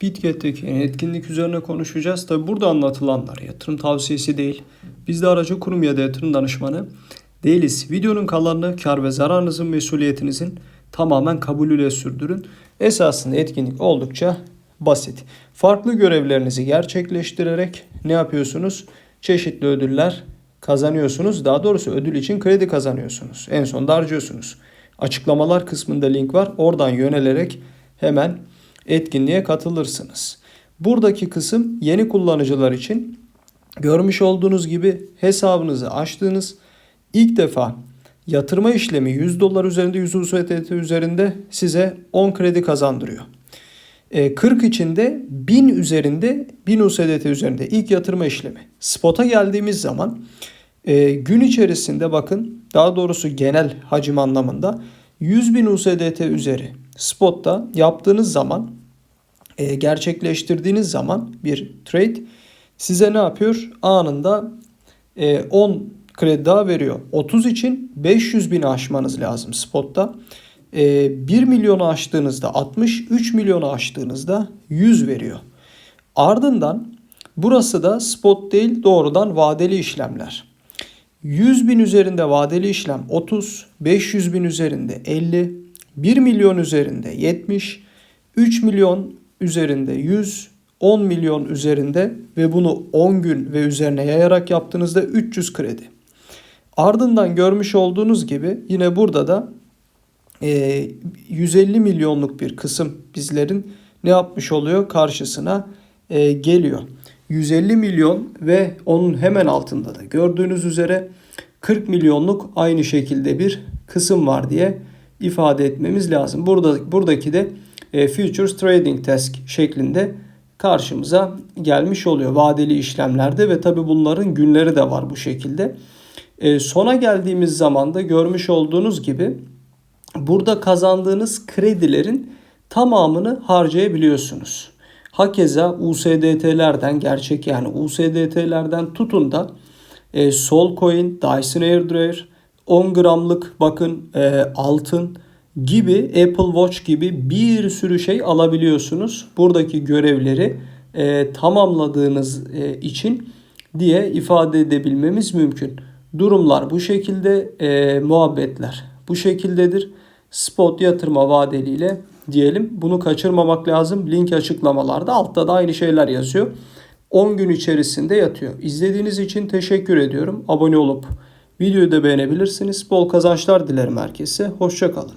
Bitket'teki etkinlik üzerine konuşacağız. Tabi burada anlatılanlar yatırım tavsiyesi değil. Biz de aracı kurum ya da yatırım danışmanı değiliz. Videonun kalanını kar ve zararınızın mesuliyetinizin tamamen kabulüyle sürdürün. Esasında etkinlik oldukça basit. Farklı görevlerinizi gerçekleştirerek ne yapıyorsunuz? Çeşitli ödüller kazanıyorsunuz. Daha doğrusu ödül için kredi kazanıyorsunuz. En sonunda harcıyorsunuz. Açıklamalar kısmında link var. Oradan yönelerek hemen etkinliğe katılırsınız. Buradaki kısım yeni kullanıcılar için görmüş olduğunuz gibi hesabınızı açtığınız ilk defa yatırma işlemi 100 dolar üzerinde 100 USDT üzerinde size 10 kredi kazandırıyor. E, 40 içinde 1000 üzerinde 1000 USDT üzerinde ilk yatırma işlemi. Spot'a geldiğimiz zaman e, gün içerisinde bakın daha doğrusu genel hacim anlamında 100 bin USDT üzeri spotta yaptığınız zaman e, gerçekleştirdiğiniz zaman bir trade size ne yapıyor? Anında e, 10 kredi daha veriyor. 30 için 500 bini aşmanız lazım spotta. E, 1 milyonu aştığınızda 60, 3 milyonu aştığınızda 100 veriyor. Ardından burası da spot değil doğrudan vadeli işlemler. 100 bin üzerinde vadeli işlem 30, 500 bin üzerinde 50, 1 milyon üzerinde 70, 3 milyon üzerinde 100, 10 milyon üzerinde ve bunu 10 gün ve üzerine yayarak yaptığınızda 300 kredi. Ardından görmüş olduğunuz gibi yine burada da e, 150 milyonluk bir kısım bizlerin ne yapmış oluyor karşısına e, geliyor. 150 milyon ve onun hemen altında da gördüğünüz üzere 40 milyonluk aynı şekilde bir kısım var diye ifade etmemiz lazım. Burada buradaki de e, Futures Trading Task şeklinde karşımıza gelmiş oluyor vadeli işlemlerde ve tabi bunların günleri de var bu şekilde. E, sona geldiğimiz zaman da görmüş olduğunuz gibi burada kazandığınız kredilerin tamamını harcayabiliyorsunuz. Hakeza USDT'lerden gerçek yani USDT'lerden tutun da e, Solcoin, Dyson Airdryer, 10 gramlık bakın e, altın gibi Apple Watch gibi bir sürü şey alabiliyorsunuz. Buradaki görevleri e, tamamladığınız e, için diye ifade edebilmemiz mümkün. Durumlar bu şekilde, e, muhabbetler bu şekildedir. Spot yatırma vadeliyle diyelim. Bunu kaçırmamak lazım. Link açıklamalarda altta da aynı şeyler yazıyor. 10 gün içerisinde yatıyor. İzlediğiniz için teşekkür ediyorum. Abone olup videoyu da beğenebilirsiniz. Bol kazançlar dilerim herkese. Hoşçakalın.